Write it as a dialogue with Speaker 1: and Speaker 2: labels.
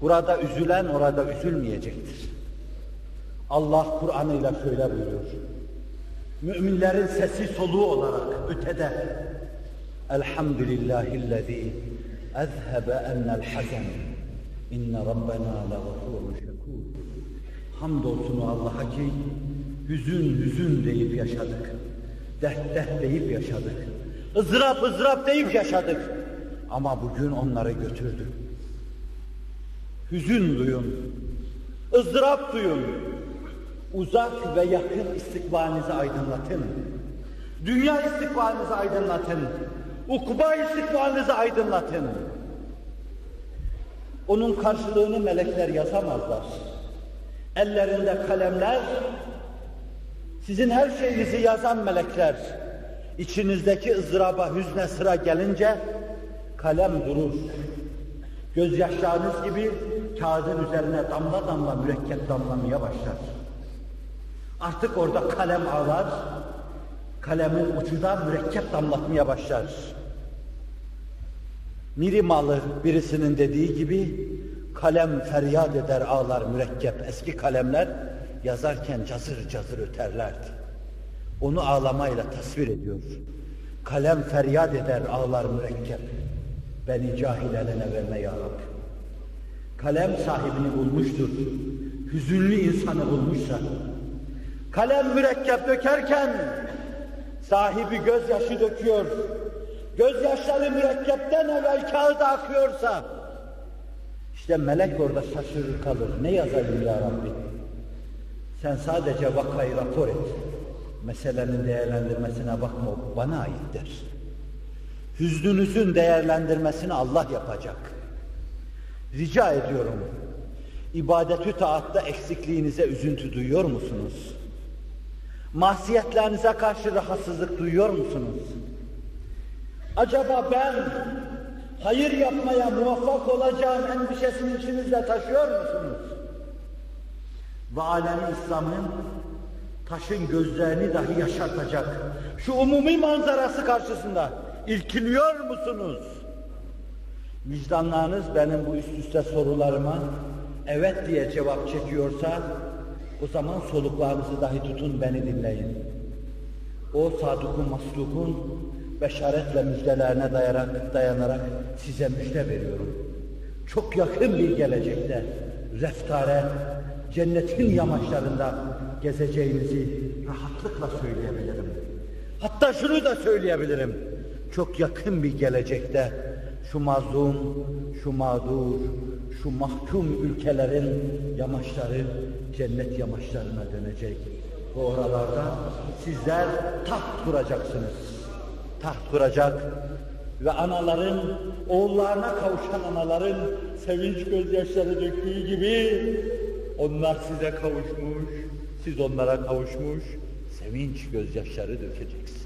Speaker 1: Burada üzülen orada üzülmeyecektir. Allah Kur'an'ıyla şöyle buyuruyor. Müminlerin sesi soluğu olarak ötede Elhamdülillahillezî ezhebe ennel hazen inne rabbena legafurun şekur Hamdolsun Allah'a ki hüzün hüzün deyip yaşadık. Dert dert deyip yaşadık. ızdırap ızdırap deyip yaşadık. Ama bugün onları götürdü. Hüzün duyun, ızdırap duyun. Uzak ve yakın istikbalinizi aydınlatın. Dünya istikbalinizi aydınlatın. Ukba istikbalinizi aydınlatın. Onun karşılığını melekler yazamazlar. Ellerinde kalemler, sizin her şeyinizi yazan melekler, içinizdeki ızdıraba, hüzne sıra gelince kalem durur. Gözyaşlarınız gibi kağıdın üzerine damla damla mürekkep damlamaya başlar. Artık orada kalem ağlar, kalemin ucu mürekkep damlatmaya başlar. Miri malı birisinin dediği gibi kalem feryat eder ağlar mürekkep. Eski kalemler yazarken cazır cazır öterlerdi. Onu ağlamayla tasvir ediyor. Kalem feryat eder ağlar mürekkep. Beni cahil eline verme ya Rabbi. Kalem sahibini bulmuştur. Hüzünlü insanı bulmuşsa. Kalem mürekkep dökerken sahibi gözyaşı döküyor. Gözyaşları mürekkepten evvel kağıda akıyorsa işte melek orada şaşırır kalır. Ne yazayım ya Rabbi? Sen sadece vakayı rapor et. Meselenin değerlendirmesine bakma bana ait der. Hüznünüzün değerlendirmesini Allah yapacak. Rica ediyorum. İbadetü taatta eksikliğinize üzüntü duyuyor musunuz? Masiyetlerinize karşı rahatsızlık duyuyor musunuz? Acaba ben hayır yapmaya muvaffak olacağım endişesini içinizde taşıyor musunuz? Ve alemi İslam'ın taşın gözlerini dahi yaşartacak şu umumi manzarası karşısında ilkiniyor musunuz? Vicdanlarınız benim bu üst üste sorularıma evet diye cevap çekiyorsa o zaman soluklarınızı dahi tutun beni dinleyin. O sadukun maslukun beşaretle müjdelerine dayanak, dayanarak size müjde veriyorum. Çok yakın bir gelecekte reftare, cennetin yamaçlarında gezeceğinizi rahatlıkla söyleyebilirim. Hatta şunu da söyleyebilirim. Çok yakın bir gelecekte şu mazlum, şu mağdur, şu mahkum ülkelerin yamaçları cennet yamaçlarına dönecek. Ve oralarda sizler taht kuracaksınız. Taht kuracak ve anaların, oğullarına kavuşan anaların sevinç gözyaşları döktüğü gibi onlar size kavuşmuş, siz onlara kavuşmuş, sevinç gözyaşları dökeceksiniz.